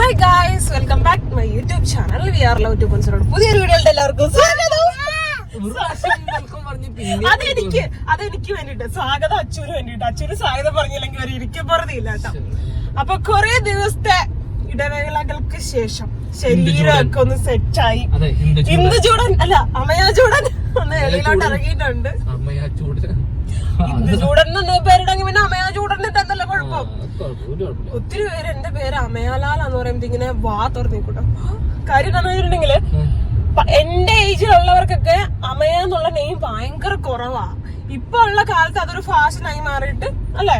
Hi guys welcome back to my YouTube channel we are love to കൺസറോട് പുതിയൊരു വീഡിയോയുടെ എല്ലാവർക്കും സ്വാഗതം. അതെനിക്ക് അതെനിക്ക് വേണ്ടിട്ട് സ്വാഗതം അച്ചൂര് വേണ്ടിട്ട്. അച്ചൂര് സ്വാഗതം പറഞ്ഞില്ലെങ്കിൽ ഒരു ഇരിക്കും പറഞ്ഞില്ല കേട്ടോ. അപ്പൊ കൊറേ ദിവസത്തെ ഇടവേളകൾക്ക് ശേഷം ശരീരമൊക്കെ ഒന്ന് സെറ്റായി. ഇന്ദു ചൂടൻ അല്ല അമയ ചൂടൻ ഒന്ന് വെളിയിലോട്ട് ഇറങ്ങിയിട്ടുണ്ട്. ഇന്ദു ചൂടൻ എന്ന് പേരിടെങ്കിൽ പിന്നെ അമയ ചൂടൻ ഇട്ടെന്നല്ല കുഴപ്പം. ഒത്തിരി പേര് എന്റെ പേര് അമയാലാലാന്ന് പറയുമ്പോ ഇങ്ങനെ വാ തുറന്നിക്കൂട്ടോ കാര്യം എന്താണെന്ന് വെച്ചിട്ടുണ്ടെങ്കിൽ എന്റെ ഏജിലുള്ളവർക്കൊക്കെ അമയ എന്നുള്ള നെയിം ഭയങ്കര കുറവാ. ഇപ്പൊ ഉള്ള കാലത്ത് അതൊരു ഫാഷനായി മാറിയിട്ട് അല്ലേ.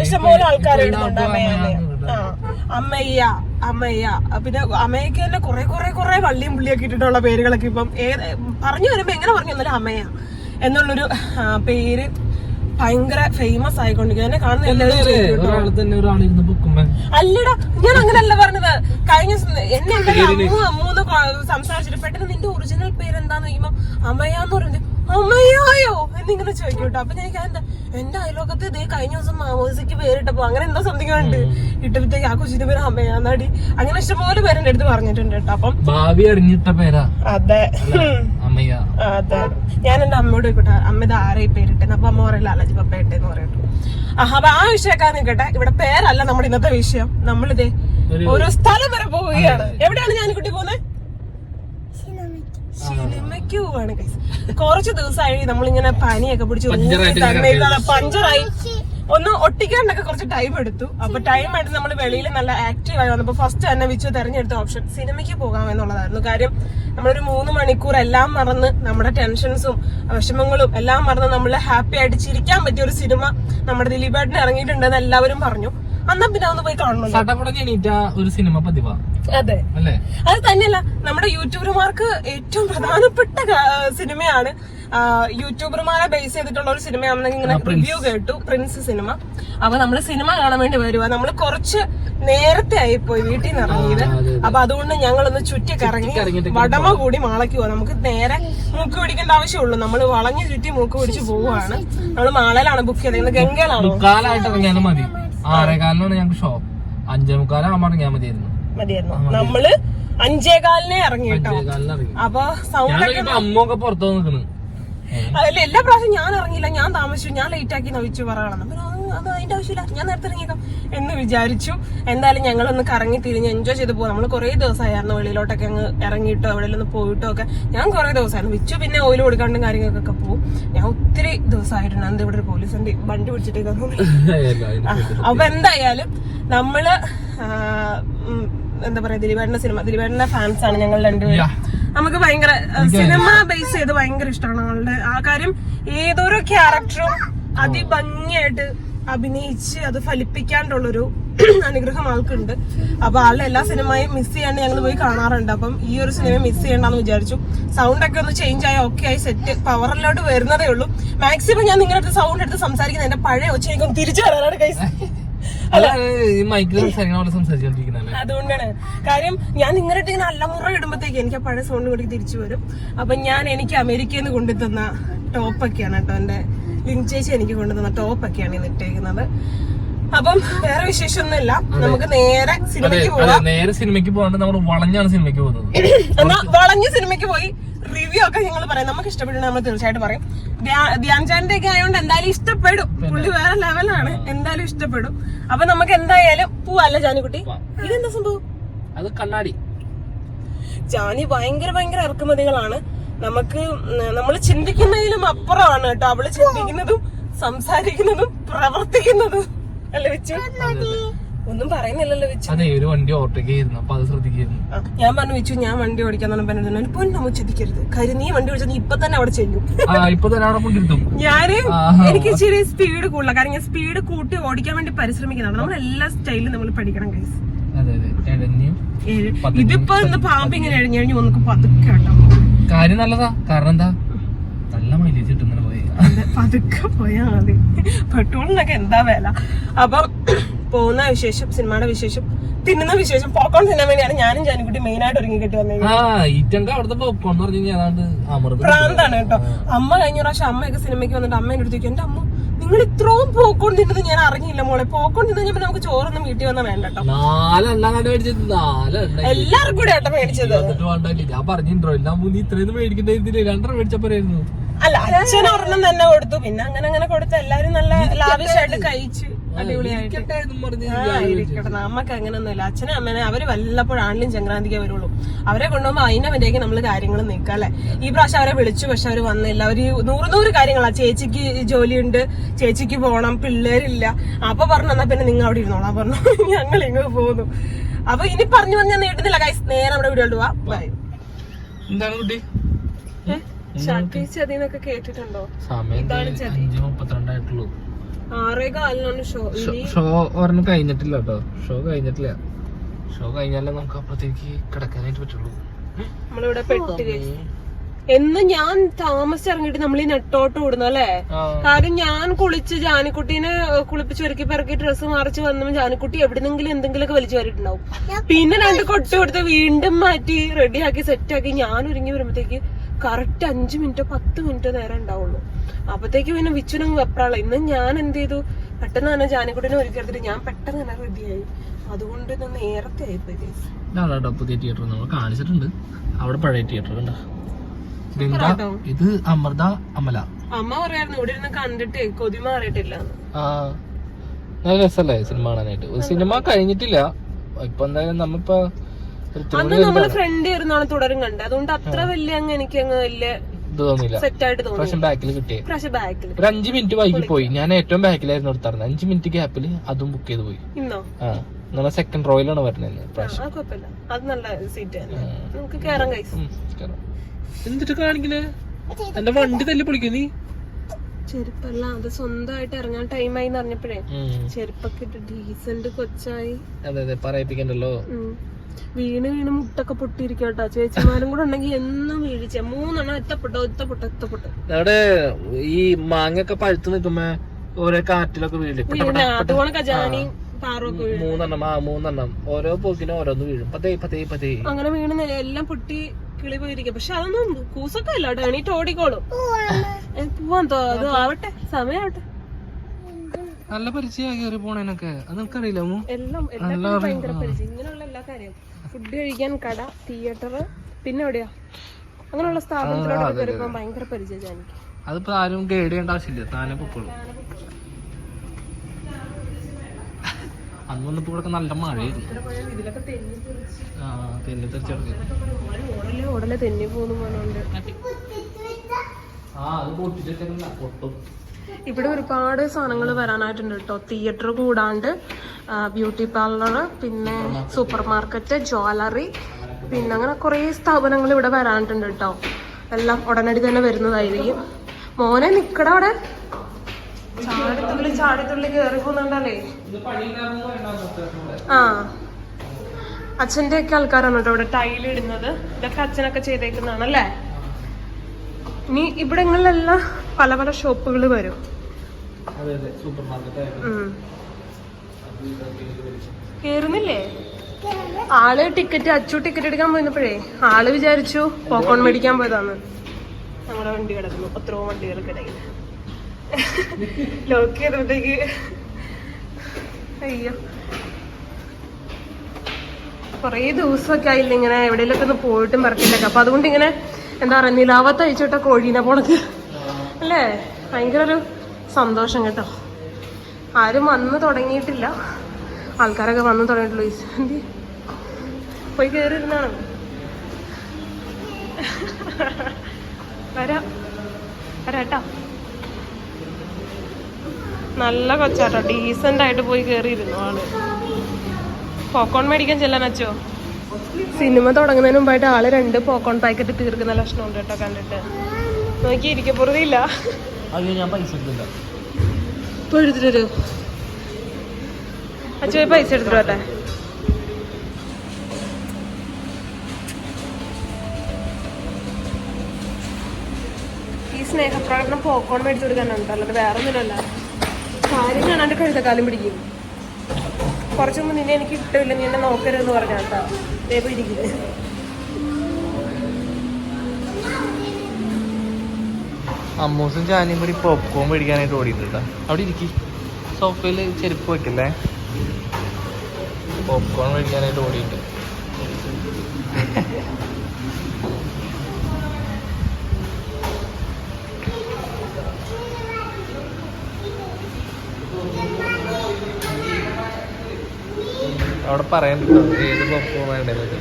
ഇഷ്ടംപോലെ ആൾക്കാർ ഇടുന്നുണ്ട് എല്ലാവർക്കും അമയ ആ അമ്മയ്യ അമ്മയ്യ പിന്നെ അമ്മയ്ക്ക് തന്നെ കുറെ കുറെ കുറെ വള്ളിയും പുള്ളിയൊക്കെ ഇട്ടിട്ടുള്ള പേരുകളൊക്കെ ഇപ്പം ഏത് പറഞ്ഞു വരുമ്പോ എങ്ങനെ പറഞ്ഞു തന്നാലും അമ്മയ എന്നുള്ളൊരു പേര് ഭയങ്കര ഫേമസ് ആയിക്കൊണ്ടിരിക്കുക എന്നെ കാണുന്ന എല്ലാവരും അല്ലടാ ഞാൻ അങ്ങനല്ല പറഞ്ഞത്. കഴിഞ്ഞ ദിവസം എന്നെ എന്തായാലും അമ്മു അമ്മൂന്ന് സംസാരിച്ചിട്ട് പെട്ടെന്ന് നിന്റെ ഒറിജിനൽ പേര് എന്താന്ന് ചോദിക്കുമ്പോ അമ്മയാന്ന് പറയുന്നത് അമ്മയായോ എന്നിങ്ങനെ ചോദിക്കും കേട്ടോ. അപ്പൊ ഞാൻ എന്താ എന്റെ അയലോകത്ത് ഇതേ കഴിഞ്ഞ ദിവസം മാമോസിക്ക് പേരിട്ടപ്പോ അങ്ങനെ എന്തോ സംതിങ് ഉണ്ട്. ഇട്ടപ്പോഴത്തേക്ക് ആ കൊച്ചിന്റെ പേര് അമ്മയാന്നാടി അങ്ങനെ ഇഷ്ടംപോലെ പേരെന്റെ അടുത്ത് പറഞ്ഞിട്ടുണ്ട് കേട്ടോ. അപ്പം ഭാവി അറിഞ്ഞിട്ട പേരാ. അതെ. ഉം. അതെ. ഞാൻ എന്റെ അമ്മയോട് ചോദിക്കട്ടെ. അമ്മ ഇത് ആരെ പേരിട്ടെന്ന്? അപ്പൊ അമ്മ പറയില്ല അലജി പപ്പ ഇട്ടെന്ന് പറയട്ടു ആഹ് അപ്പൊ ആ വിഷയമൊക്കെ നിൽക്കട്ടെ. ഇവിടെ പേരല്ല നമ്മുടെ ഇന്നത്തെ വിഷയം. നമ്മളിതേ ഒരു- ഓരോ സ്ഥലം വരെ പോവുകയാണ്. എവിടെയാണ് ഞാൻ കുട്ടി പോകുന്നത് സിനിമയ്ക്ക് പോവാണ്. കുറച്ച് ദിവസമായി നമ്മളിങ്ങനെ പനിയൊക്കെ പിടിച്ച് പഞ്ചറായി. ഒന്ന് ഒട്ടിക്കാനൊക്കെ കുറച്ച് ടൈം എടുത്തു. അപ്പൊ ടൈം ആയിട്ട് നമ്മൾ വെളിയിൽ നല്ല ആക്റ്റീവ് ആയി വന്നപ്പോ ഫസ്റ്റ് തന്നെ വിച്ചു തെരഞ്ഞെടുത്ത ഓപ്ഷൻ സിനിമയ്ക്ക് പോകാം എന്നുള്ളതായിരുന്നു. കാര്യം നമ്മളൊരു മൂന്ന് മണിക്കൂർ എല്ലാം മറന്ന് നമ്മുടെ ടെൻഷൻസും വിഷമങ്ങളും എല്ലാം മറന്ന് നമ്മൾ ഹാപ്പി ആയിട്ട് ചിരിക്കാൻ പറ്റിയ ഒരു സിനിമ നമ്മുടെ ദിലീപേട്ടന് ഇറങ്ങിയിട്ടുണ്ടെന്ന് എല്ലാവരും പറഞ്ഞു. എന്നാ പിന്നെ ഒന്ന് പോയി കാണണം സടപടഞ്ഞ് എണീറ്റ ഒരു സിനിമ പതിവാ. അതെ. അത് തന്നെയല്ല നമ്മുടെ യൂട്യൂബർമാർക്ക് ഏറ്റവും പ്രധാനപ്പെട്ട സിനിമയാണ് യൂട്യൂബർമാരെ ബേസ് ചെയ്തിട്ടുള്ള ഒരു സിനിമയാണെന്ന് ഇങ്ങനെ റിവ്യൂ കേട്ടു. പ്രിൻസ് സിനിമ. അപ്പൊ നമ്മൾ സിനിമ കാണാൻ വേണ്ടി വരുക നമ്മൾ കുറച്ച് നേരത്തെ ആയിപ്പോയി വീട്ടിൽ നിന്ന് ഇറങ്ങിയത്. അപ്പൊ അതുകൊണ്ട് ഞങ്ങളൊന്ന് ഒന്ന് ചുറ്റി കറങ്ങി വടമ കൂടി മാളയ്ക്ക് പോവാം. നമുക്ക് നേരെ മൂക്ക് പിടിക്കേണ്ട ആവശ്യമുള്ളൂ. നമ്മൾ വളഞ്ഞു ചുറ്റി മൂക്ക് പിടിച്ച് പോവുകയാണ്. നമ്മൾ മാളയിലാണ് ബുക്ക് ചെയ്തത് ഗംഗയിലാണ് ആറേകാലിനാണ് ഞങ്ങൾക്ക് ഷോ അഞ്ചേ മുക്കാലാകുമ്പോ ഇറങ്ങിയാൽ മതിയായിരുന്നു. മതിയായിരുന്നു. നമ്മൾ അഞ്ചേകാലിനെ ഇറങ്ങി കേട്ടോ. അപ്പൊ സൗണ്ട് അമ്മൊക്കെ പുറത്തു നിൽക്കുന്നു അതിൽ എല്ലാ പ്രാവശ്യം ഞാൻ ഇറങ്ങിയില്ല. ഞാൻ താമസിച്ചു. ഞാൻ ലേറ്റ് ആക്കി നവിച്ചു പറയണം. അത് അത് അതിന്റെ ആവശ്യമില്ല. ഞാൻ നേരത്തെ ഇറങ്ങിയേക്കാം എന്ന് വിചാരിച്ചു. എന്തായാലും ഞങ്ങളൊന്ന് കറങ്ങി തിരിഞ്ഞ് എൻജോയ് ചെയ്ത് പോകാം നമ്മൾ കുറേ ദിവസമായിരുന്നു വെളിയിലോട്ടൊക്കെ അങ്ങ് ഇറങ്ങിയിട്ടോ എവിടെയെങ്കിലും പോയിട്ടോ ഒക്കെ. ഞാൻ കുറേ ദിവസമായിരുന്നു വിച്ചു പിന്നെ ഓയിൽ കൊടുക്കാണ്ടും കാര്യങ്ങൾക്കൊക്കെ പോകും ഞാൻ ഒത്തിരി ദിവസമായിട്ടുണ്ട് എന്താ ഇവിടെ ഒരു പോലീസിന്റെ വണ്ടി പിടിച്ചിട്ടേക്കുന്നു അപ്പൊ എന്തായാലും നമ്മൾ എന്താ പറയാ ദിലീപേട്ടന്റെ സിനിമ ദിലീപേട്ടന്റെ ഫാൻസ് ആണ് ഞങ്ങൾ രണ്ടുപേരും. നമുക്ക് ഭയങ്കര സിനിമ ബേസ് ചെയ്ത് ഭയങ്കര ഇഷ്ടമാണ് ഞങ്ങളുടെ ആ കാര്യം. ഏതൊരു ക്യാരക്ടറും അതിഭംഗിയായിട്ട് അഭിനയിച്ച് അത് ഫലിപ്പിക്കാണ്ടുള്ളൊരു അനുഗ്രഹം ആൾക്കുണ്ട്. അപ്പൊ ആളുടെ എല്ലാ സിനിമയും മിസ് ചെയ്യാണ്ട് ഞങ്ങൾ പോയി കാണാറുണ്ട്. അപ്പം ഈ ഒരു സിനിമ മിസ് ചെയ്യണ്ടെന്ന് വിചാരിച്ചു. സൗണ്ട് ഒക്കെ ഒന്ന് ചേഞ്ച് ആയി ഓക്കെ ആയി സെറ്റ് പവറിലോട്ട് വരുന്നതേ ഉള്ളൂ. മാക്സിമം ഞാൻ നിങ്ങളുടെ അടുത്ത് സൗണ്ട് എടുത്ത് സംസാരിക്കുന്നത് എന്റെ പഴയ ഒച്ച എനിക്കൊന്ന് തിരിച്ചു വരാനാണ് കൈസ് അതുകൊണ്ടാണ്. കാര്യം ഞാൻ നിങ്ങളുടെ ഇങ്ങനെ അല്ലമുറ ഇടുമ്പോഴത്തേക്ക് എനിക്ക് ആ പഴയ സൗണ്ട് കൂടി തിരിച്ചു വരും. അപ്പൊ ഞാൻ എനിക്ക് അമേരിക്കയിൽ നിന്ന് കൊണ്ടുതന്ന ടോപ്പൊക്കെയാണ് കേട്ടോ എന്റെ ലിങ്ക് ചേച്ചി എനിക്ക് കൊണ്ടുവന്ന ടോപ്പൊക്കെയാണ് ഇന്ന് ഇട്ടേക്കുന്നത്. അപ്പം വേറെ വിശേഷമൊന്നുമില്ല. നമുക്ക് നേരെ സിനിമയ്ക്ക് പോകാം നേരെ സിനിമയ്ക്ക് പോകാണ്ട് നമ്മൾ വളഞ്ഞാണ് സിനിമയ്ക്ക് പോകുന്നത്. എന്നാ വളഞ്ഞ സിനിമയ്ക്ക് പോയി റിവ്യൂ ഒക്കെ ഞങ്ങൾ പറയാം. നമുക്ക് ഇഷ്ടപ്പെട്ടു നമ്മൾ തീർച്ചയായിട്ടും പറയും. ധ്യാൻചാന്റെ ധ്യാൻ ഒക്കെ ആയതുകൊണ്ട് എന്തായാലും ഇഷ്ടപ്പെടും. പുള്ളി വേറെ ലെവലാണ് എന്തായാലും ഇഷ്ടപ്പെടും. അപ്പൊ നമുക്ക് എന്തായാലും പോവല്ല ജാനിക്കുട്ടി? ഇതെന്താ സംഭവം? അത് കണ്ണാടി. ജാനി ഭയങ്കര ഭയങ്കര ഇറക്കുമതികളാണ്. നമുക്ക് നമ്മൾ ചിന്തിക്കുന്നതിലും അപ്പുറമാണ് കേട്ടോ. അവൾ ചിന്തിക്കുന്നതും സംസാരിക്കുന്നതും പ്രവർത്തിക്കുന്നതും. അല്ലേ വെച്ചു? ഒന്നും പറയുന്നില്ലല്ലോ വെച്ചു. അതെ ഒരു വണ്ടി ഓവർടേക്ക് ചെയ്യുന്നു. അപ്പൊ അത് ശ്രദ്ധിക്കുന്നു. ഞാൻ പറഞ്ഞു വെച്ചു ഞാൻ വണ്ടി ഓടിക്കാൻ പറഞ്ഞു പൊന്നമ്മ ചിന്തിക്കരുത്. കാര്യം നീ വണ്ടി ഓടിച്ചാൽ നീ ഇപ്പൊ തന്നെ അവിടെ ചെല്ലും. ആ ഇപ്പൊ തന്നെ അവിടെ കൊണ്ടിരുത്തും ഞാൻ എനിക്ക് ചെറിയ സ്പീഡ് കൂടുതല. കാരണം ഞാൻ സ്പീഡ് കൂട്ടി ഓടിക്കാൻ വേണ്ടി പരിശ്രമിക്കുന്നതാണ്. നമ്മൾ എല്ലാ സ്റ്റൈലും നമ്മൾ പഠിക്കണം ഗൈസ് അതെ അതെ. എഴഞ്ഞു ഇതിപ്പോ ഇന്ന് പാമ്പ് ഇങ്ങനെ എഴിഞ്ഞഴിഞ്ഞ് ഒന്നൊക്കെ പതുക്കെ കേട്ടോ. കാര്യം നല്ലതാ. കാരണം എന്താ? നല്ല മൈലേജ് കിട്ടും പോയി. പതുക്കെ പോയാ മതി. പെട്രോളിനൊക്കെ എന്താ വില? അപ്പം പോകുന്ന വിശേഷം സിനിമയുടെ വിശേഷം തിന്നുന്ന വിശേഷം പോക്കോൺ തിന്നാൻ വേണ്ടിയാണ് ഞാനും ജാനിക്കുട്ടി മെയിൻ ആയിട്ട് ഒരുങ്ങി കിട്ടി വന്നത്. അവിടുത്തെ പോപ്കോൺ പറഞ്ഞു കഴിഞ്ഞാൽ പ്രാന്താണ് കേട്ടോ. അമ്മ കഴിഞ്ഞ പ്രാവശ്യം അമ്മയൊക്കെ സിനിമയ്ക്ക് വന്നിട്ട് അമ്മേന്റെ അടുത്ത് ചോദിക്കും എന്റെ അമ്മ നിങ്ങൾ ഇത്രയും പോക്കൊണ്ടിരുന്നത് ഞാൻ അറിഞ്ഞില്ല മോളെ. തിന്നു കഴിഞ്ഞപ്പോ നമുക്ക് ചോറൊന്നും വീട്ടിൽ വന്ന വേണ്ട കേട്ടോ. നാലെണ്ണം കണ്ട് മേടിച്ചത്. നാലെണ്ണം എല്ലാവർക്കും കൂടെ ഏട്ടാ മേടിച്ചത്. ഞാൻ പറഞ്ഞിട്ടോ എല്ലാം നീ ഇത്രയൊന്നും മേടിക്കണ്ടേ രണ്ടെണ്ണം മേടിച്ചപ്പോരായിരുന്നു അല്ല അച്ഛൻ ഒരെണ്ണം തന്നെ കൊടുത്തു. പിന്നെ അങ്ങനെ അങ്ങനെ കൊടുത്തു എല്ലാരും നല്ല ലാവിഷായിട്ട് കഴിച്ചു. അടിപൊളിയായിട്ട്. ആ, ഇരിക്കട്ടെ. നമ്മക്ക് അങ്ങനൊന്നുമില്ല. അച്ഛനും അമ്മനെ അവർ വല്ലപ്പോഴാണെങ്കിലും സംക്രാന്തിക്കേ വരുള്ളൂ. അവരെ കൊണ്ടുപോകുമ്പോ അതിന്റെ മര്യാദയ്ക്ക് നമ്മൾ കാര്യങ്ങൾ നിൽക്കാം അല്ലെ? ഈ പ്രാവശ്യം അവരെ വിളിച്ചു പക്ഷെ അവർ വന്നില്ല. അവർ നൂറ് നൂറ് കാര്യങ്ങളാ. ചേച്ചിക്ക് ജോലിയുണ്ട് ചേച്ചിക്ക് പോണം പിള്ളേരില്ല. അപ്പൊ പറഞ്ഞു എന്നാ പിന്നെ നിങ്ങൾ അവിടെ ഇരുന്നോളാം. പറഞ്ഞു ഞങ്ങൾ ഇങ്ങ് പോന്നു അപ്പൊ ഇനി പറഞ്ഞു പറഞ്ഞാൽ നീട്ടുന്നില്ല. കൈസ് നേരെ നമ്മുടെ വീഡിയോ പോവാ. ബൈ എന്താണ് കുട്ടി? കേട്ടിട്ടുണ്ടോ? സമയം അഞ്ച് മുപ്പത്തിരണ്ടായിട്ടുള്ളൂ. ഷോ. ഒരെണ്ണം കഴിഞ്ഞിട്ടില്ല കേട്ടോ. ഷോ കഴിഞ്ഞിട്ടില്ല. ഷോ കഴിഞ്ഞാലേ നമുക്ക് അപ്പുറത്തേക്ക് കിടക്കാനായിട്ട് പറ്റുള്ളൂ. നമ്മളിവിടെ പെട്ട് guys. എന്ന് ഞാൻ താമസിച്ചിറങ്ങിയിട്ട് നമ്മൾ ഈ നെട്ടോട്ട് ഓടുന്നു അല്ലേ? കാരണം കാര്യം ഞാൻ കുളിച്ച് ജാനിക്കുട്ടീനെ കുളിപ്പിച്ച് ഒരുക്കി പിറക്കി ഡ്രസ്സ് മറിച്ച് വന്നപ്പോൾ ജാനിക്കുട്ടി എവിടെന്നെങ്കിലും എന്തെങ്കിലുമൊക്കെ വലിച്ചു വരിട്ടുണ്ടാവും പിന്നെ രണ്ട് കൊട്ട് കൊടുത്ത് വീണ്ടും മാറ്റി റെഡിയാക്കി സെറ്റാക്കി ഞാൻ ഒരുങ്ങി വരുമ്പോഴത്തേക്ക് കറക്റ്റ് അഞ്ചു മിനിറ്റോ പത്ത് മിനിറ്റോ നേരം ഉണ്ടാവുള്ളൂ. അപ്പത്തേക്ക് പിന്നെ വിച്ചുനങ്ങ് വെപ്രാള. ഇന്ന് ഞാൻ എന്ത് ചെയ്തു? പെട്ടെന്ന് തന്നെ ജാനിക്കുട്ടീനെ ഒരുക്കിയെടുത്തിട്ട് ഞാൻ പെട്ടെന്ന് തന്നെ റെഡിയായി. അതുകൊണ്ട് ഇന്ന് നേരത്തെ ആയിപ്പോയി. ഇതാണ് പുതിയ തിയേറ്റർ നമ്മൾ കാണിച്ചിട്ടുണ്ട്. അവിടെ പഴയ തിയേറ്റർ കണ്ട. ഇത് അമൃത അമല. അമ്മ പറയായിരുന്നു ഇവിടെ ഇരുന്ന് കണ്ടിട്ട് കൊതി മാറിയിട്ടില്ല നല്ല രസല്ലേ സിനിമ കാണാനായിട്ട്? സിനിമ കഴിഞ്ഞിട്ടില്ല. ഇപ്പൊ എന്തായാലും നമ്മിപ്പോ അന്ന് നമ്മൾ ഫ്രണ്ട് ഇരുന്നാണ് തുടരും കണ്ടത്. അതുകൊണ്ട് അത്ര വലിയ അങ്ങ് എനിക്ക് അങ്ങ് വലിയ പ്രാവശ്യം ബാക്കിൽ കിട്ടിയേ ഒരു അഞ്ച് മിനിറ്റ് വൈകി പോയി. ഞാൻ ഏറ്റവും ബാക്കിലായിരുന്നു എടുത്താറുണ്ട് അഞ്ച് മിനിറ്റ് ഗ്യാപ്പിൽ അതും ബുക്ക് ചെയ്ത് പോയി. ആ. നമ്മളെ സെക്കൻഡ് റോയിലാണ് വരുന്നത് നല്ല. എന്നിട്ട് കാണിക്കണേ? എന്റെ വണ്ടി തല്ലി പൊളിക്കും നീ? ചെരുപ്പല്ല. അത് സ്വന്തമായിട്ട് ഇറങ്ങാൻ ടൈമായി എന്ന് അറിഞ്ഞപ്പോഴേ. ചെരുപ്പൊക്കെ ഇട്ട് ഡീസന്റ് കൊച്ചായി. അതെ അതെ. പറയിപ്പിക്കണ്ടല്ലോ. വീണ് വീണ് മുട്ടൊക്കെ പൊട്ടിയിരിക്കും കേട്ടോ. ചേച്ചിമാരും കൂടെ ഉണ്ടെങ്കിൽ എന്നും വീഴിച്ച മൂന്നെണ്ണം എത്തപ്പെട്ടോ എത്തപ്പെട്ടോ എത്തപ്പെട്ടോ അവിടെ ഈ മാങ്ങയൊക്കെ പഴുത്തു നിൽക്കുമ്പോ ഓരോ കാറ്റിലൊക്കെ വീഴും. അതുപോലെ ഖജാനി പാറൊക്കെ വീഴും. മൂന്നെണ്ണം ആ മൂന്നെണ്ണം. ഓരോ പോക്കിനും ഓരോന്ന് വീഴും. പതേ പതേ പതേ. അങ്ങനെ വീണ് എല്ലാം പൊട്ടി കിളി പോയിരിക്കും. പക്ഷെ അതൊന്നും കൂസൊക്കെ അല്ല കേട്ടോ. എണീറ്റ് ഓടിക്കോളും. പോവാൻ തോ അത് ആവട്ടെ. സമയാവട്ടെ. നല്ല പരിചയം കയറി പോണേനൊക്കെ. അത് നിനക്കറിയില്ല? എല്ലാം എല്ലാത്തിനും ഭയങ്കര പരിചയം. ഇങ്ങനെയുള്ള എല്ലാ കാര്യവും. ഫുഡ് കഴിക്കാൻ കട തിയേറ്റർ പിന്നെ എവിടെയാ? അങ്ങനെയുള്ള സ്ഥാപനത്തിലോട്ട് കയറിയപ്പോ ഭയങ്കര പരിചയം എനിക്ക്. അതിപ്പോ ആരും ഗൈഡ് ചെയ്യേണ്ട ആവശ്യമില്ല. താനെ പൊക്കോളൂ. അന്ന് വന്നപ്പോ ഇവിടെ നല്ല മഴയായിരുന്നു. തെന്നി ഓടലെ തെന്നി പോകുന്നു ആ അത് പൊട്ടിച്ചിട്ടില്ല പൊട്ടും. ഇവിടെ ഒരുപാട് സാധനങ്ങൾ വരാനായിട്ടുണ്ട് കേട്ടോ. തിയേറ്റർ കൂടാണ്ട് ബ്യൂട്ടി പാർലർ പിന്നെ സൂപ്പർ മാർക്കറ്റ് ജ്വല്ലറി പിന്നെ അങ്ങനെ കുറേ സ്ഥാപനങ്ങൾ ഇവിടെ വരാനായിട്ടുണ്ട് കേട്ടോ. എല്ലാം ഉടനടി തന്നെ വരുന്നതായിരിക്കും. മോനെ നിക്കട അവിടെ. ചാടിത്തുള്ളി ചാടിത്തുള്ളി കയറി പോകുന്നുണ്ടല്ലേ? ആ. അച്ഛന്റെ ഒക്കെ ആൾക്കാരാണ് കേട്ടോ ഇവിടെ ടൈൽ ഇടുന്നത്. ഇതൊക്കെ അച്ഛനൊക്കെ ചെയ്തേക്കുന്നതാണ് അല്ലേ ഇനി ഇവിടങ്ങളിലെല്ലാം പല പല ഷോപ്പുകൾ വരും. കേറുന്നില്ലേ? ആൾ ടിക്കറ്റ് അച്ചു ടിക്കറ്റ് എടുക്കാൻ പോയിരുന്നപ്പോഴേ ആൾ വിചാരിച്ചു പോക്കോൺ മേടിക്കാൻ പോയതാന്ന്. നമ്മുടെ വണ്ടി കിടക്കുന്നു. എത്രയോ വണ്ടികൾക്കിടയിൽ ലോക്ക് ചെയ്തപ്പോഴത്തേക്ക് അയ്യോ. കുറേ ദിവസമൊക്കെ ആയില്ല ഇങ്ങനെ എവിടെയെങ്കിലൊക്കെ ഒന്ന് പോയിട്ടും പറക്കില്ലൊക്കെ അപ്പൊ അതുകൊണ്ട് ഇങ്ങനെ എന്താ പറയാ നിലാവത്ത് അയച്ചിട്ട കോഴീനെ പോണക്ക് അല്ലേ? ഭയങ്കര ഒരു സന്തോഷം കേട്ടോ. ആരും വന്ന് തുടങ്ങിയിട്ടില്ല. ആൾക്കാരൊക്കെ വന്ന് തുടങ്ങിയിട്ടുള്ളൂ. എന്തി? പോയി കയറിയിരുന്നാണ് വരാം. വരാട്ടോ. നല്ല കൊച്ചാട്ടോ. ഡീസന്റ് ആയിട്ട് പോയി കയറിയിരുന്നു ആൾ പോക്കോൺ മേടിക്കാൻ ചെല്ലാൻ അച്ചോ? സിനിമ തുടങ്ങുന്നതിന് മുമ്പായിട്ട് ആൾ രണ്ട് പോക്കോൺ പാക്കറ്റ് തീർക്കുന്ന ലക്ഷണമുണ്ട് കേട്ടോ കണ്ടിട്ട്. നോക്കി ഇരിക്കപ്പുറതില്ല അയ്യോ ഞാൻ പൈസ എടുത്തില്ല. ഇപ്പൊ എടുത്തിട്ട് വരൂ അച്ഛൻ പൈസ എടുത്തിട്ട് വരട്ടെ. ഈ സ്നേഹപ്രകടനം പോക്കോൺ മേടിച്ചു കൊടുക്കാനാണ് കേട്ടോ അല്ലാതെ വേറെ ഒന്നുമില്ല കാര്യം കാണാണ്ട് കഴുതക്കാലം പിടിക്കും. കുറച്ചു മുമ്പ് നിന്നെ എനിക്ക് കിട്ടില്ല നീ എന്നെ നോക്കരുതെന്ന് പറഞ്ഞാൽ കേട്ടോ ഇരിക്കുന്നത് അമ്മൂസും ജാനിയും കൂടി പോപ്കോൺ മേടിക്കാനായിട്ട് ഓടിയിട്ടുണ്ട് അവിടെ ഇരിക്കി. സോഫയിൽ ചെരുപ്പ് വെക്കില്ലേ പോപ്കോൺ മേടിക്കാനായിട്ട് ഓടിയിട്ട് അവിടെ പറയാൻ പറ്റും ഏത് പോപ്കോൺ വേണ്ടത്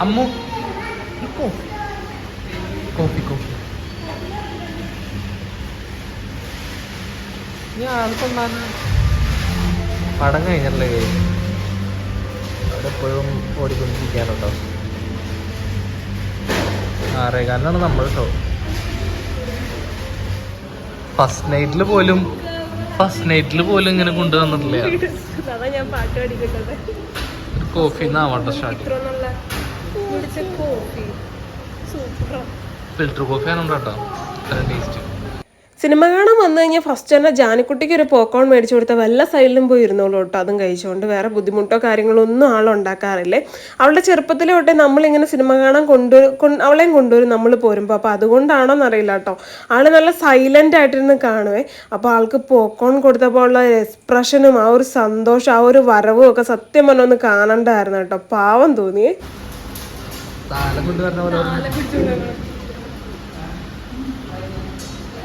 അമ്മു കോഫി കോഫി ഞാൻ കൊണ്ടാണ് പടം കഴിഞ്ഞല്ലേ അവിടെ എപ്പോഴും ഓടിക്കൊണ്ടിരിക്കാനുണ്ടോ ആറേകാലിനാണ് നമ്മൾ ഷോ ഫസ്റ്റ് നൈറ്റിൽ പോലും ഫസ്റ്റ് നൈറ്റിൽ പോലും ഇങ്ങനെ കൊണ്ടുവന്നിട്ടില്ല. കോഫി എന്നാവട്ടെ സ്റ്റാർട്ട് ഫിൽറ്റർ കോഫി ആണ് കേട്ടോ. ടേസ്റ്റ് സിനിമ കാണാൻ വന്നു കഴിഞ്ഞാൽ ഫസ്റ്റ് തന്നെ ജാനിക്കുട്ടിക്ക് ഒരു പോക്കോൺ മേടിച്ചു കൊടുത്ത വല്ല സൈഡിലും പോയി ഇരുന്നോളൂ കേട്ടോ. അതും കഴിച്ചുകൊണ്ട് വേറെ ബുദ്ധിമുട്ടോ കാര്യങ്ങളോ ഒന്നും ആളുണ്ടാക്കാറില്ലേ അവളുടെ ചെറുപ്പത്തിലെ തൊട്ടേ നമ്മളിങ്ങനെ സിനിമ കാണാൻ കൊണ്ടുവരും കൊണ്ട് അവളെയും കൊണ്ടുവരും നമ്മൾ പോരുമ്പോൾ അപ്പോൾ അതുകൊണ്ടാണോ എന്നറിയില്ല കേട്ടോ. ആൾ നല്ല സൈലന്റ് ആയിട്ടിരുന്ന് കാണുവേ. അപ്പോൾ ആൾക്ക് പോക്കോൺ കൊടുത്തപ്പോൾ ഉള്ള എക്സ്പ്രഷനും ആ ഒരു സന്തോഷം ആ ഒരു വരവും ഒക്കെ സത്യം പറഞ്ഞ ഒന്ന് കാണണ്ടായിരുന്നു കേട്ടോ. പാവം തോന്നിയേ.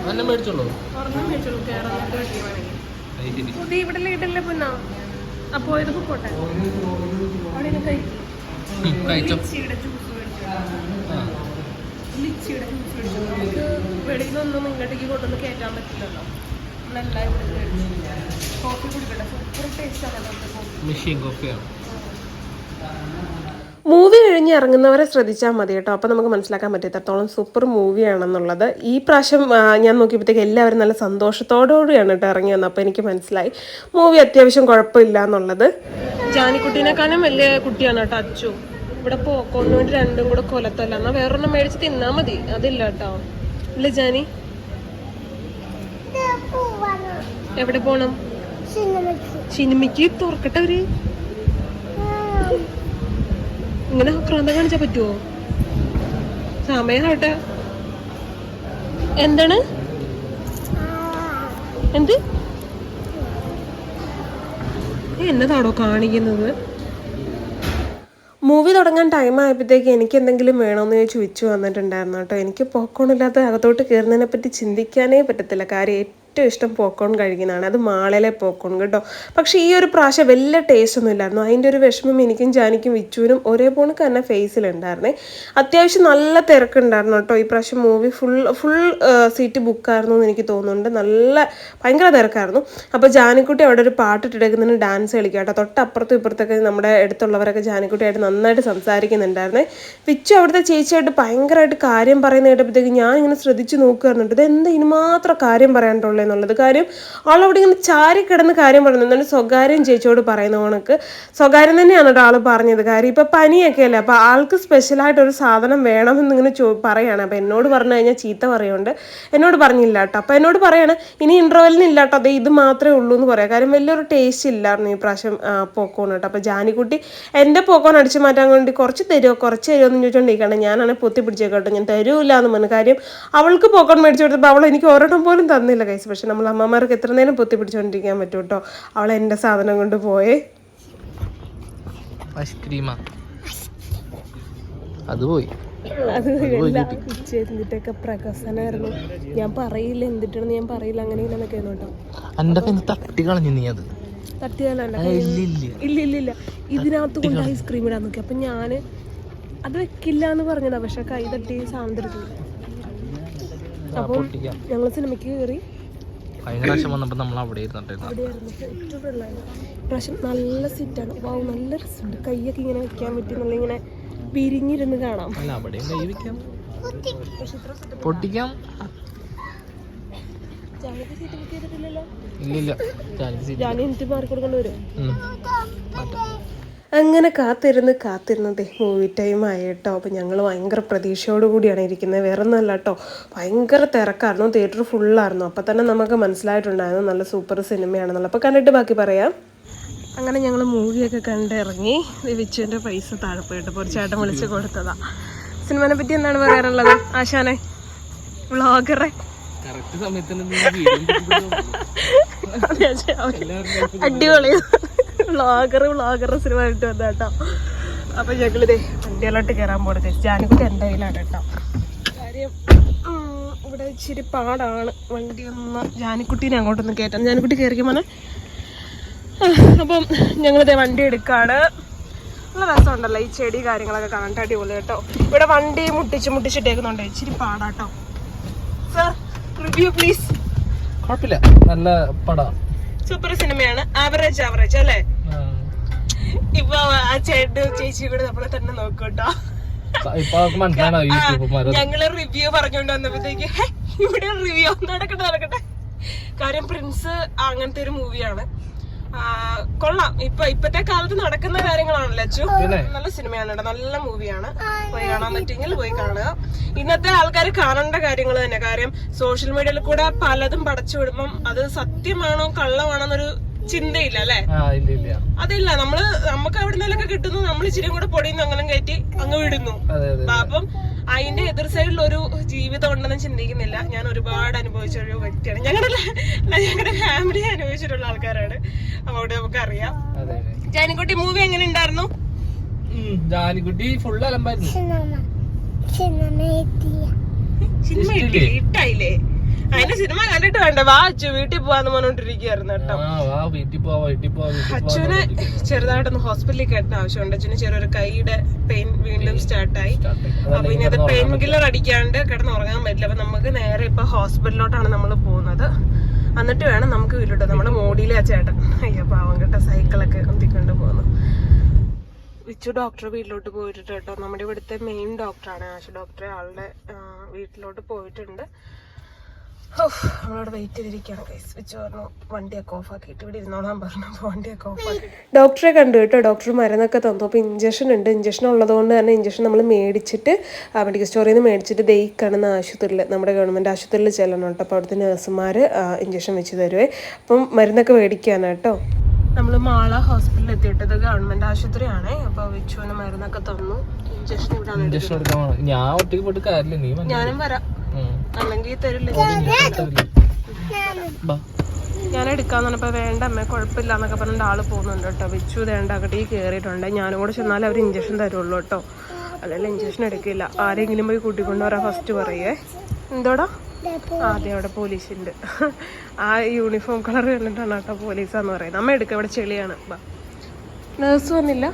എന്നെ മേടിച്ചോളൂ. പുതിയ ഇവിടെ ഇടല്ലേ പിന്നെ? അപ്പോ ഇത് പോട്ടെ. ലിച്ചിയുടെ ജ്യൂസ് മേടിച്ചു. ആ. ലിച്ചിയുടെ ജ്യൂസ് മേടിച്ചു. നമുക്ക് വെളിയിൽ നിന്നൊന്നും ഇങ്ങോട്ടേക്ക് കൊണ്ടൊന്നും കയറ്റാൻ പറ്റില്ലല്ലോ. നമ്മളെല്ലാം ഇവിടെ മേടിച്ചു. കോഫി കുടിക്കട്ടെ സൂപ്പർ ടേസ്റ്റ് ആണ് കോഫി. മെഷീൻ കോഫിയാണ് മൂവി കഴിഞ്ഞ് ഇറങ്ങുന്നവരെ ശ്രദ്ധിച്ചാൽ മതി കേട്ടോ. അപ്പോൾ നമുക്ക് മനസ്സിലാക്കാൻ പറ്റും എത്രത്തോളം സൂപ്പർ മൂവിയാണെന്നുള്ളത്. ഈ പ്രാവശ്യം ഞാൻ നോക്കിയപ്പോഴത്തേക്ക് എല്ലാവരും നല്ല സന്തോഷത്തോടുകൂടിയാണ് കേട്ടോ ഇറങ്ങി വന്നത്. അപ്പോൾ എനിക്ക് മനസ്സിലായി. മൂവി അത്യാവശ്യം കുഴപ്പമില്ല എന്നുള്ളത്. ജാനിക്കുട്ടീനെക്കാളും വലിയ കുട്ടിയാണ് കേട്ടോ അച്ചു. ഇവിടെ പോക്കോണ്ട് വേണ്ടി രണ്ടും കൂടെ കൊലത്തല്ല. എന്നാൽ വേറൊരെണ്ണം മേടിച്ച് തിന്നാ മതി. അതില്ല കേട്ടോ. ഇല്ല ജാനി. എവിടെ പോണം? സിനിമയ്ക്ക്. തുറക്കട്ടെ അവർ. ഇങ്ങനെ ക്രാന്തം കാണിച്ചാ പറ്റുമോ സമയമാട്ടെ എന്താണ്? എന്ത്? എന്നതാണോ കാണിക്കുന്നത്? മൂവി തുടങ്ങാൻ ടൈം ആയപ്പോഴത്തേക്ക് എനിക്ക് എന്തെങ്കിലും വേണമെന്ന് ചോദിച്ചു വന്നിട്ടുണ്ടായിരുന്നു കേട്ടോ. എനിക്ക് പോക്കോണില്ലാത്ത അകത്തോട്ട് കയറുന്നതിനെ പറ്റി ചിന്തിക്കാനേ പറ്റത്തില്ല. കാര്യം ഏറ്റവും ഇഷ്ടം പോക്കോൺ കഴിക്കുന്നതാണ്. അത് മാളയിലെ പോക്കോൺ കേട്ടോ. പക്ഷേ ഈ ഒരു പ്രാവശ്യം വലിയ ടേസ്റ്റ് ഒന്നും ഇല്ലായിരുന്നു. അതിന്റെ ഒരു വിഷമം എനിക്കും ജാനിക്കും വിച്ചുവിനും ഒരേ പോണക്ക് തന്നെ ഫേസിലുണ്ടായിരുന്നേ അത്യാവശ്യം നല്ല തിരക്കുണ്ടായിരുന്നു കേട്ടോ. ഈ പ്രാവശ്യം മൂവി ഫുൾ ഫുൾ സീറ്റ് ബുക്കായിരുന്നു എന്ന് എനിക്ക് തോന്നുന്നുണ്ട്. നല്ല ഭയങ്കര തിരക്കായിരുന്നു. അപ്പോൾ ജാനിക്കുട്ടി അവിടെ ഒരു പാട്ടിട്ടെടുക്കുന്നതിന് ഡാൻസ് കളിക്കുക കേട്ടോ. തൊട്ടപ്പുറത്തും ഇപ്പുറത്തൊക്കെ നമ്മുടെ അടുത്തുള്ളവരൊക്കെ ജാനിക്കുട്ടിയായിട്ട് നന്നായിട്ട് സംസാരിക്കുന്നുണ്ടായിരുന്നേ. വിച്ചു അവിടുത്തെ ചേച്ചിയായിട്ട് ഭയങ്കരമായിട്ട് കാര്യം പറയുന്ന കേട്ടപ്പോഴത്തേക്ക് ഞാൻ ഇങ്ങനെ ശ്രദ്ധിച്ച് നോക്കുകയായിരുന്നുണ്ട് ഇത് എന്താ ഇനി മാത്രം കാര്യം പറയാനുള്ളൂ എന്നുള്ളത്. കാര്യം ആളവിടെ ഇങ്ങനെ ചാരി കിടന്ന് കാര്യം പറയുന്നുണ്ട് എന്നിട്ട് സ്വകാര്യം ചേച്ചിയോട് പറയുന്ന കണക്ക് സ്വകാര്യം തന്നെയാണ് ആൾ പറഞ്ഞത്. കാര്യം ഇപ്പം പനിയൊക്കെ അല്ലേ അപ്പോൾ ആൾക്ക് സ്പെഷ്യലായിട്ട് ഒരു സാധനം വേണം എന്നിങ്ങനെ ചോ പറയാണ്. അപ്പോൾ എന്നോട് പറഞ്ഞു കഴിഞ്ഞാൽ ചീത്ത പറയുന്നുണ്ട്. എന്നോട് പറഞ്ഞില്ല കേട്ടോ. അപ്പോൾ എന്നോട് പറയാണ് ഇനി ഇന്റർവെല്ലിന് ഇല്ല കേട്ടോ അതെ ഇത് മാത്രമേ ഉള്ളൂ എന്ന് പറയാം. കാര്യം വലിയൊരു ടേസ്റ്റ് ഇല്ലായിരുന്നു ഈ പ്രാവശ്യം പോക്കോൺ കേട്ടോ. അപ്പോൾ ജാനിക്കുട്ടി എന്റെ പോക്കോൺ അടിച്ചു മാറ്റാൻ വേണ്ടി കുറച്ച് തരുമോ കുറച്ച് തരുമോ എന്ന് ചോദിച്ചുകൊണ്ടിരിക്കണം ഞാനാണെങ്കിൽ പൊത്തി പിടിച്ചേക്കോട്ടെ ഞാൻ തരൂല്ല എന്ന് പറഞ്ഞു. കാര്യം അവൾക്ക് പോക്കോൺ മേടിച്ചു കൊടുത്തപ്പോൾ അവൾ എനിക്ക് ഒരെണ്ണം പോലും തന്നില്ല കൈസ് പക്ഷെ നമ്മൾ അമ്മമാർക്ക് എത്ര നേരം പൊത്തി പിടിച്ചുകൊണ്ടിരിക്കാൻ പറ്റും കേട്ടോ അവൾ എന്റെ സാധനം കൊണ്ട് പോയേ. ഐസ്ക്രീമാ. അത് പോയി. അത് ചെന്നിട്ടൊക്കെ പ്രകസനായിരുന്നു ഞാൻ പറയില്ല എന്തിട്ടാണെന്ന് ഞാൻ പറയില്ല അങ്ങനെ ഇങ്ങനെയൊക്കെ കേട്ടോ കയ്യിൽ തട്ടി കളഞ്ഞു നീ അത്. തട്ടി ഇല്ല ഇല്ല ഇല്ല. ഇതിനകത്ത് കൊണ്ട് ഐസ്ക്രീം ഇടാൻ നോക്കി. അപ്പൊ ഞാൻ അത് വെക്കില്ല എന്ന് പറഞ്ഞതാ പക്ഷെ കൈ തട്ടി സാന്ദ്രത അപ്പം ഞങ്ങൾ സിനിമയ്ക്ക് കയറി കഴിഞ്ഞ പ്രാവശ്യം വന്നപ്പോൾ നമ്മൾ അവിടെ ഇരുന്നിട്ടുണ്ടായിരുന്നു. പ്രാവശ്യം നല്ല സീറ്റാണ് വാവ് നല്ല രസമുണ്ട്. കൈയൊക്കെ ഇങ്ങനെ വെക്കാൻ പറ്റി നല്ല ഇങ്ങനെ വിരിഞ്ഞിരുന്ന് കാണാം. അല്ല അവിടെയും കൈ വെക്കാം. പൊട്ടിക്കാം. സീറ്റ് ഇല്ലില്ല. ചാൻസ് ഇല്ല. ജാനി എനിക്ക് മാറി കൊടുക്കേണ്ടി വരും. അങ്ങനെ കാത്തിരുന്ന് കാത്തിരുന്നതേ മൂവി ടൈം ആയി കേട്ടോ അപ്പോൾ ഞങ്ങൾ ഭയങ്കര പ്രതീക്ഷയോട് കൂടിയാണ് ഇരിക്കുന്നത്. വേറെ ഒന്നല്ല കേട്ടോ ഭയങ്കര തിരക്കായിരുന്നു. തിയേറ്റർ ഫുള്ളായിരുന്നു അപ്പോൾ തന്നെ നമുക്ക് മനസ്സിലായിട്ടുണ്ടായിരുന്നു നല്ല സൂപ്പർ സിനിമയാണെന്നുള്ളത് അപ്പോൾ കണ്ടിട്ട് ബാക്കി പറയാം. അങ്ങനെ ഞങ്ങൾ മൂവിയൊക്കെ കണ്ടിറങ്ങി. വിച്ചുവിന്റെ പൈസ താഴെ പോയിട്ട് ഒരു ചേട്ടൻ വിളിച്ച് കൊടുത്തതാ. സിനിമനെ പറ്റി എന്താണ് പറയാറുള്ളത് ആശാനെ? വ്ളോഗറെ? അടിപൊളി. വ്ളോഗർ വ്ളോഗർ സിനിമ ഇട്ട് വന്ന കേട്ടോ അപ്പൊ ഞങ്ങളിതേ വണ്ടിയിലോട്ട് കയറാൻ പോണത്. ജാനുകുട്ടി എന്റെ കയ്യിലാണ് കേട്ടോ കാര്യം ഇവിടെ ഇച്ചിരി പാടാണ്. വണ്ടി ഒന്ന് ജാനിക്കുട്ടീനെ അങ്ങോട്ടൊന്ന് കയറ്റാം ജാനിക്കുട്ടി കയറിക്കും മോനെ? ആ, അപ്പം ഞങ്ങളിതേ വണ്ടി എടുക്കാണ്. നല്ല രസമുണ്ടല്ലോ ഈ ചെടി കാര്യങ്ങളൊക്കെ കാണട്ടെ അടിപൊളി കേട്ടോ ഇവിടെ വണ്ടി മുട്ടിച്ച് മുട്ടിച്ചിട്ടേക്കുന്നുണ്ട് ഇച്ചിരി പാടാട്ടോ സർ റിവ്യൂ പ്ലീസ് കുഴപ്പമില്ല. നല്ല പടാ. സൂപ്പർ സിനിമയാണ്. ആവറേജ് ആവറേജ് അല്ലേ? ഇപ്പൊ ആ ചേട്ടനും ചേച്ചി കൂടെ നമ്മളെ തന്നെ നോക്കൂട്ടോ. ഞങ്ങൾ റിവ്യൂ പറഞ്ഞോണ്ട് വന്നപ്പോഴത്തേക്ക് ഇവിടെ റിവ്യൂ നടക്കട്ടെ നടക്കട്ടെ. കാര്യം പ്രിൻസ് അങ്ങനത്തെ ഒരു മൂവിയാണ് കൊള്ളാം. ഇപ്പൊ ഇപ്പത്തെ കാലത്ത് നടക്കുന്ന കാര്യങ്ങളാണല്ലോ അച്ചു. നല്ല സിനിമയാണ് കേട്ടോ നല്ല മൂവിയാണ് പോയി കാണാൻ പറ്റുമെങ്കിൽ പോയി കാണുക. ഇന്നത്തെ ആൾക്കാർ കാണേണ്ട കാര്യങ്ങൾ തന്നെ. കാര്യം സോഷ്യൽ മീഡിയയിൽ കൂടെ പലതും പടച്ചു വിടുമ്പം അത് സത്യമാണോ കള്ളമാണോ എന്നൊരു ചിന്തയില്ല അല്ലെ? അതില്ല നമ്മൾ നമുക്ക് അവിടെ നിന്നൊക്കെ കിട്ടുന്നു. നമ്മൾ ഇച്ചിരി കൂടെ പൊടിയും അങ്ങനെ കയറ്റി അങ്ങ് വിടുന്നു. അതെ അതെ അപ്പം അതിന്റെ എതിർ സൈഡിൽ ഒരു ജീവിതം ഉണ്ടെന്ന് ചിന്തിക്കുന്നില്ല. ഞാൻ ഒരുപാട് അനുഭവിച്ച ഒരു വ്യക്തിയാണ്. ഞങ്ങളുടെ ഞങ്ങളുടെ ഫാമിലി അനുഭവിച്ചിട്ടുള്ള ആൾക്കാരാണ്. അവിടെ നമുക്ക് അറിയാം ജാനിക്കുട്ടി മൂവി എങ്ങനെ ഉണ്ടായിരുന്നു? ജാനിക്കുട്ടി ഫുൾ അലമ്പായിരുന്നു. സിനിമ? ഇട്ടായില്ലേ അതിന്റെ സിനിമ കണ്ടിട്ട് വേണ്ട? വാ അച്ചു വീട്ടിൽ പോവാന്ന് പറഞ്ഞോണ്ടിരിക്കുകയായിരുന്നു കേട്ടോ. അച്ഛന് ചെറുതായിട്ടൊന്ന് ഹോസ്പിറ്റലിൽ കയറ്റുന്ന ആവശ്യമുണ്ട്. അച്ഛന് ചെറിയൊരു കൈയുടെ പെയിൻ വീണ്ടും സ്റ്റാർട്ടായി. അപ്പൊ ഇനി അത് പെയിൻ കില്ലർ അടിക്കാണ്ട് കിടന്ന് ഉറങ്ങാൻ പറ്റില്ല. അപ്പൊ നമുക്ക് നേരെ ഇപ്പൊ ഹോസ്പിറ്റലിലോട്ടാണ് നമ്മൾ പോകുന്നത്. എന്നിട്ട് വേണം നമുക്ക് വീട്ടിലോട്ട്. നമ്മുടെ മോഡിയിലെ ആ ചേട്ടൻ. അയ്യോ പാവം കേട്ടോ സൈക്കിളൊക്കെ ഒത്തിക്കൊണ്ട് പോകുന്നു. വിച്ചു ഡോക്ടർ വീട്ടിലോട്ട് പോയിട്ടുണ്ട് കേട്ടോ. നമ്മുടെ ഇവിടുത്തെ മെയിൻ ഡോക്ടറാണ് ആശു ഡോക്ടറെ ആളുടെ വീട്ടിലോട്ട് പോയിട്ടുണ്ട്. ഡോക്ടറെ കണ്ടു കേട്ടോ. ഡോക്ടർ മരുന്നൊക്കെ തന്നു. അപ്പോൾ ഇഞ്ചക്ഷൻ ഉണ്ട്. ഇഞ്ചക്ഷൻ ഉള്ളതുകൊണ്ട് തന്നെ ഇഞ്ചക്ഷൻ നമ്മൾ മേടിച്ചിട്ട് ആ മെഡിക്കൽ സ്റ്റോറിൽ നിന്ന് മേടിച്ചിട്ട് ദേ ഈ കാണുന്ന ആശുപത്രിയിൽ നമ്മുടെ ഗവൺമെന്റ് ആശുപത്രിയിൽ ചെല്ലണം കേട്ടോ. അപ്പോൾ അവിടുത്തെ നഴ്സുമാർ ഇഞ്ചക്ഷൻ വെച്ച് തരുവേ. അപ്പം മരുന്നൊക്കെ മേടിക്കാനാണ് കേട്ടോ. നമ്മൾ മാള ഹോസ്പിറ്റലിൽ എത്തിയിട്ടത് ഗവൺമെന്റ് ആശുപത്രിയാണ്. അപ്പോൾ വിച്ചുവിന് മരുന്നൊക്കെ തന്നു. ഇഞ്ചക്ഷൻ ഇവിടെ ഇഞ്ചക്ഷൻ എടുക്കാൻ ഞാൻ ഒറ്റയ്ക്ക് പോയിട്ട് കാര്യമില്ല. നീ. ഞാനും വരാം. അല്ലെങ്കിൽ തരില്ല. ഞാൻ എടുക്കാന്ന് പറഞ്ഞപ്പോ വേണ്ട അമ്മ കുഴപ്പമില്ല എന്നൊക്കെ പറഞ്ഞിട്ട് ആൾ പോകുന്നുണ്ട് കേട്ടോ. വിച്ചു വേണ്ട അങ്ങോട്ട് ഈ കയറിയിട്ടുണ്ട് ഞാനും കൂടെ ചെന്നാലേ അവർ ഇഞ്ചക്ഷൻ തരുള്ളൂ കേട്ടോ. അല്ലെങ്കിൽ ഇഞ്ചക്ഷൻ എടുക്കില്ല. ആരെങ്കിലും പോയി കൂട്ടിക്കൊണ്ട് വരാൻ ഫസ്റ്റ് പറയേ. എന്തോടാ? ആ അതെ അവിടെ പോലീസ് ഉണ്ട് ആ യൂണിഫോം കളർ കണ്ടിട്ടാണ് കേട്ടോ പോലീസാന്ന് പറയുന്നത്. അമ്മ എടുക്ക ഇവിടെ ചെളിയാണ്. ബാ നേഴ്സ് വന്നില്ല?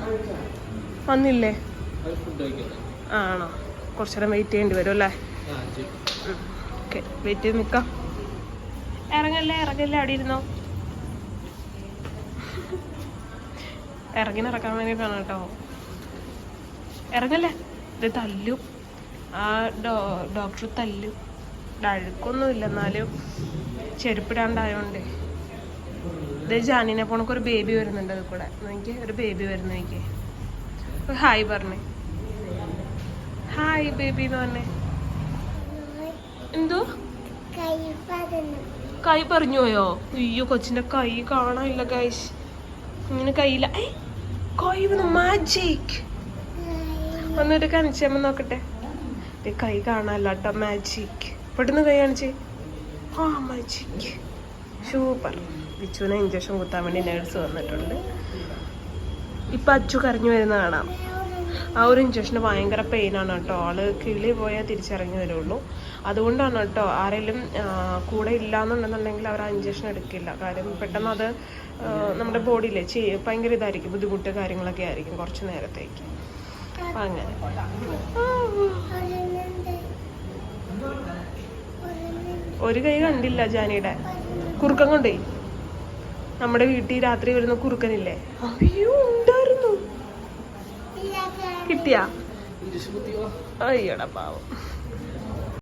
വന്നില്ലേ? ആണോ? കുറച്ചു നേരം വെയിറ്റ് ചെയ്യേണ്ടി വരും അല്ലേ? ഓക്കെ വെയിറ്റ് ചെയ്ത് നിൽക്കാം. ഇറങ്ങല്ലേ ഇറങ്ങല്ലേ അവിടെ ഇരുന്നോ? ഇറങ്ങി നടക്കാൻ വേണ്ടിയിട്ടാണ് കേട്ടോ. ഇറങ്ങല്ലേ? ഇത് തല്ലു. ആ ഡോ ഡോക്ടർ തല്ലും. അഴുക്കൊന്നുമില്ല എന്നാലും ചെരുപ്പിടാണ്ടായോണ്ടേ. ഇത് ജാനിനെ പോണക്ക് ഒരു ബേബി വരുന്നുണ്ട് അത് കൂടെ. എനിക്ക് ഒരു ബേബി വരുന്നു എനിക്ക് ഹായ് പറഞ്ഞേ. ഹായ് ബേബി എന്ന് പറഞ്ഞേ. എന്തോ? കൈ പറഞ്ഞു പോയോ അയ്യോ കൊച്ചിന്റെ കൈ കാണാനില്ല ഗൈസ് ഇങ്ങനെ കയ്യില്ല ഏ, കൈ മാജിക് ഒന്നിട്ട് കാണിച്ചമ്മ നോക്കട്ടെ. കൈ കാണാല്ല കേട്ടോ മാജിക് പെട്ടെന്ന് കൈ കാണിച്ചേ. ആ മാജിക് സൂപ്പർ. ബിച്ചുവിനെ ഇഞ്ചക്ഷൻ കുത്താൻ വേണ്ടി നേഴ്സ് വന്നിട്ടുണ്ട്. ഇപ്പൊ അച്ചു കരഞ്ഞു വരുന്ന കാണാം ആ ഒരു ഇഞ്ചക്ഷന് ഭയങ്കര പെയിനാണ് കേട്ടോ. ആൾ കിളി പോയാൽ തിരിച്ചിറങ്ങി വരുള്ളൂ അതുകൊണ്ടാണ് കേട്ടോ ആരെങ്കിലും കൂടെ ഇല്ലാന്നുണ്ടെന്നുണ്ടെങ്കിൽ അവർ ആ ഇഞ്ചക്ഷൻ എടുക്കില്ല. കാര്യം പെട്ടെന്ന് അത് നമ്മുടെ ബോഡിയിലെ ഭയങ്കര ഇതായിരിക്കും. ബുദ്ധിമുട്ട് കാര്യങ്ങളൊക്കെ ആയിരിക്കും കുറച്ച് നേരത്തേക്ക്. അങ്ങനെ. ഒരു കൈ കണ്ടില്ല ജാനിയുടെ. കുറുക്കം കൊണ്ടേ. നമ്മുടെ വീട്ടിൽ രാത്രി വരുന്ന കുറുക്കനില്ലേ? അയ്യോ ഉണ്ടായിരുന്നു കിട്ടിയാ? അയ്യടാ പാവം.